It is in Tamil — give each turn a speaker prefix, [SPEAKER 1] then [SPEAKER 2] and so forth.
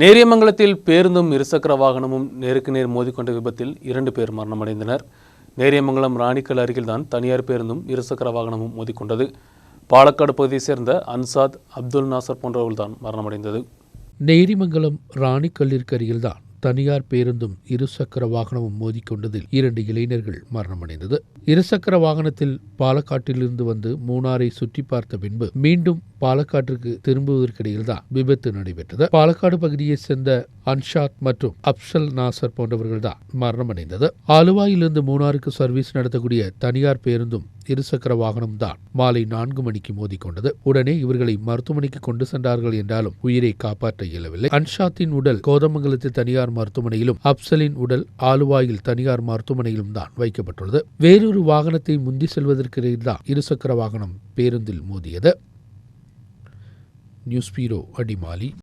[SPEAKER 1] நேரியமங்கலத்தில் பேருந்தும் இருசக்கர வாகனமும் நேருக்கு நேர் மோதிக்கொண்ட விபத்தில் இரண்டு பேர் மரணமடைந்தனர். நேரியமங்கலம் ராணிக்கல் அருகில்தான் தனியார் பேருந்தும் இருசக்கர வாகனமும் மோதிக்கொண்டது. பாலக்காடு பகுதியைச் சேர்ந்த அன்சாத் அப்துல் நாசர் போன்றவர்கள்தான் மரணமடைந்தது.
[SPEAKER 2] நேரிமங்கலம் ராணிக்கல்லிற்கு அருகில்தான் தனியார் பேருந்தும் இருசக்கர வாகனமும் மோதிக்கொண்டதில் இரண்டு இளைஞர்கள் மரணமடைந்தது. இருசக்கர வாகனத்தில் பாலக்காட்டிலிருந்து வந்து மூணாரை சுற்றி பார்த்த பின்பு மீண்டும் பாலக்காட்டிற்கு திரும்புவதற்கிடையில்தான் விபத்து நடைபெற்றது. பாலக்காடு பகுதியைச் சேர்ந்த அன்ஷாத் மற்றும் அப்சல் நாசர் போன்றவர்கள் தான் மரணமடைந்தது. ஆலுவாயிலிருந்து மூணாருக்கு சர்வீஸ் நடத்தக்கூடிய தனியார் பேருந்தும் இருசக்கர வாகனம் தான் மாலை நான்கு மணிக்கு மோதிக்கொண்டது. உடனே இவர்களை மருத்துவமனைக்கு கொண்டு சென்றார்கள் என்றாலும் உயிரை காப்பாற்ற இயலவில்லை. அன்ஷாத்தின் உடல் கோதமங்கலத்தில் தனியார் மருத்துவமனையிலும் அப்சலின் உடல் ஆலுவாயில் தனியார் மருத்துவமனையிலும் தான் வைக்கப்பட்டுள்ளது. வேறொரு வாகனத்தை முந்தி செல்வதற்கிடையில்தான் இருசக்கர வாகனம் பேருந்தில் மோதியது. News bureau Adimali.